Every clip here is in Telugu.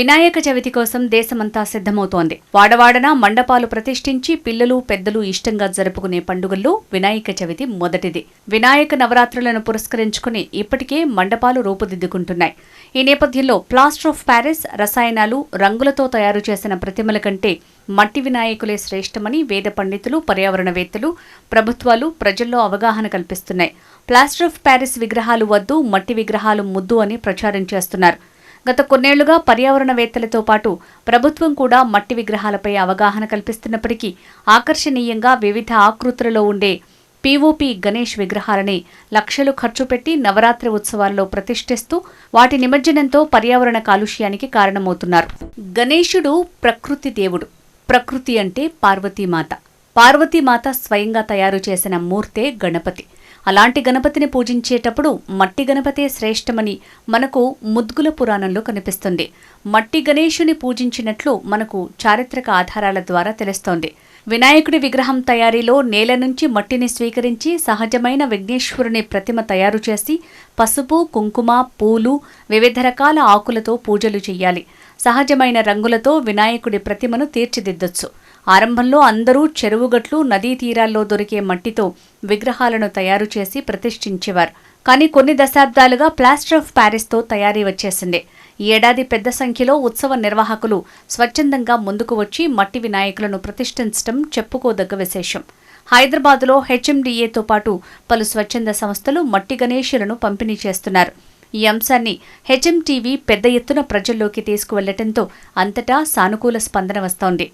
వినాయక చవితి కోసం దేశమంతా సిద్ధమవుతోంది. వాడవాడన మండపాలు ప్రతిష్ఠించి పిల్లలు పెద్దలు ఇష్టంగా జరుపుకునే పండుగల్లో వినాయక చవితి మొదటిది. వినాయక నవరాత్రులను పురస్కరించుకుని ఇప్పటికే మండపాలు రూపుదిద్దుకుంటున్నాయి. ఈ నేపథ్యంలో ప్లాస్టర్ ఆఫ్ ప్యారిస్ రసాయనాలు రంగులతో తయారు చేసిన ప్రతిమల కంటే మట్టి వినాయకులే శ్రేష్టమని వేద పండితులు పర్యావరణవేత్తలు ప్రభుత్వాలు ప్రజల్లో అవగాహన కల్పిస్తున్నాయి. ప్లాస్టర్ ఆఫ్ ప్యారిస్ విగ్రహాలు వద్దు మట్టి విగ్రహాలు ముద్దు అని ప్రచారం చేస్తున్నారు. గత కొన్నేళ్ళుగా పర్యావరణవేత్తలతో పాటు ప్రభుత్వం కూడా మట్టి విగ్రహాలపై అవగాహన కల్పిస్తున్నప్పటికీ ఆకర్షణీయంగా వివిధ ఆకృతులలో ఉండే పీఓపీ గణేష్ విగ్రహాలని లక్షలు ఖర్చు పెట్టి నవరాత్రి ఉత్సవాల్లో ప్రతిష్ఠిస్తూ వాటి నిమజ్జనంతో పర్యావరణ కాలుష్యానికి కారణమవుతున్నారు. గణేశుడు ప్రకృతి దేవుడు. ప్రకృతి అంటే పార్వతీమాత. పార్వతీమాత స్వయంగా తయారు చేసిన మూర్తే గణపతి. అలాంటి గణపతిని పూజించేటప్పుడు మట్టి గణపతే శ్రేష్టమని మనకు ముద్గుల పురాణంలో కనిపిస్తుంది. మట్టి గణేశుని పూజించినట్లు మనకు చారిత్రక ఆధారాల ద్వారా తెలుస్తోంది. వినాయకుడి విగ్రహం తయారీలో నేల నుంచి మట్టిని స్వీకరించి సహజమైన విఘ్నేశ్వరుని ప్రతిమ తయారు చేసి పసుపు కుంకుమ పూలు వివిధ రకాల ఆకులతో పూజలు చెయ్యాలి సహజమైన రంగులతో వినాయకుడి ప్రతిమను తీర్చిదిద్దొచ్చు. ఆరంభంలో అందరూ చెరువుగట్లు నదీ తీరాల్లో దొరికే మట్టితో విగ్రహాలను తయారు చేసి ప్రతిష్ఠించేవారు. కానీ కొన్ని దశాబ్దాలుగా ప్లాస్టర్ ఆఫ్ ప్యారిస్తో తయారీ వచ్చేసింది. ఈ ఏడాది పెద్ద సంఖ్యలో ఉత్సవ నిర్వాహకులు స్వచ్ఛందంగా ముందుకు వచ్చి మట్టి వినాయకులను ప్రతిష్ఠించడం చెప్పుకోదగ్గ విశేషం. హైదరాబాద్లో హెచ్ఎండిఏతో పాటు పలు స్వచ్ఛంద సంస్థలు మట్టి గణేషులను పంపిణీ చేస్తున్నారు. ఈ అంశాన్ని హెచ్ఎంటీవీ పెద్ద ఎత్తున ప్రజల్లోకి తీసుకువెళ్ళటంతో అంతటా సానుకూల స్పందన వస్తోంది.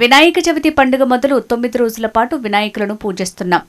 వినాయక చవితి పండుగ మొదలు తొమ్మిది రోజుల పాటు వినాయకులను పూజిస్తున్నాం.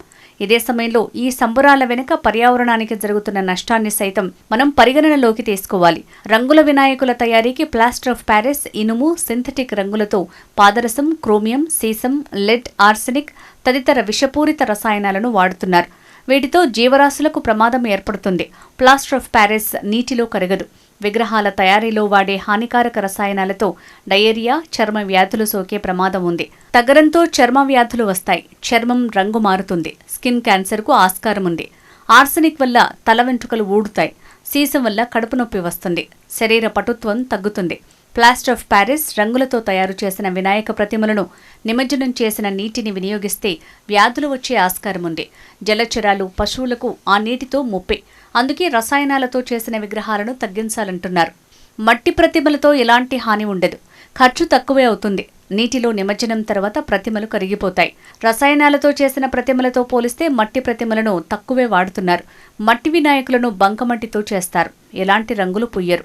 ఇదే సమయంలో ఈ సంబరాల వెనుక పర్యావరణానికి జరుగుతున్న నష్టాన్ని సైతం మనం పరిగణనలోకి తీసుకోవాలి. రంగుల వినాయకుల తయారీకి ప్లాస్టర్ ఆఫ్ ప్యారిస్ ఇనుము సింథటిక్ రంగులతో పాదరసం క్రోమియం సీసం లెడ్ ఆర్సెనిక్ తదితర విషపూరిత రసాయనాలను వాడుతున్నారు. వీటితో జీవరాశులకు ప్రమాదం ఏర్పడుతుంది. ప్లాస్టర్ ఆఫ్ ప్యారిస్ నీటిలో కరగదు. విగ్రహాల తయారీలో వాడే హానికారక రసాయనాలతో డయేరియా చర్మ వ్యాధులు సోకే ప్రమాదం ఉంది. తగరంతో చర్మ వ్యాధులు వస్తాయి. చర్మం రంగు మారుతుంది. స్కిన్ క్యాన్సర్కు ఆస్కారం ఉంది. ఆర్సెనిక్ వల్ల తల వెంట్రుకలు ఊడుతాయి. సీసం వల్ల కడుపు నొప్పి వస్తుంది. శరీర పటుత్వం తగ్గుతుంది. ప్లాస్టర్ ఆఫ్ ప్యారిస్ రంగులతో తయారు చేసిన వినాయక ప్రతిమలను నిమజ్జనం చేసిన నీటిని వినియోగిస్తే వ్యాధులు వచ్చే ఆస్కారం ఉంది. జలచరాలు పశువులకు ఆ నీటితో ముప్పే. అందుకే రసాయనాలతో చేసిన విగ్రహాలను తగ్గించాలంటున్నారు. మట్టి ప్రతిమలతో ఎలాంటి హాని ఉండదు. ఖర్చు తక్కువే అవుతుంది. నీటిలో నిమజ్జనం తర్వాత ప్రతిమలు కరిగిపోతాయి. రసాయనాలతో చేసిన ప్రతిమలతో పోలిస్తే మట్టి ప్రతిమలను తక్కువే వాడుతున్నారు. మట్టి వినాయకులను బంకమట్టితో చేస్తారు. ఎలాంటి రంగులు పుయ్యరు.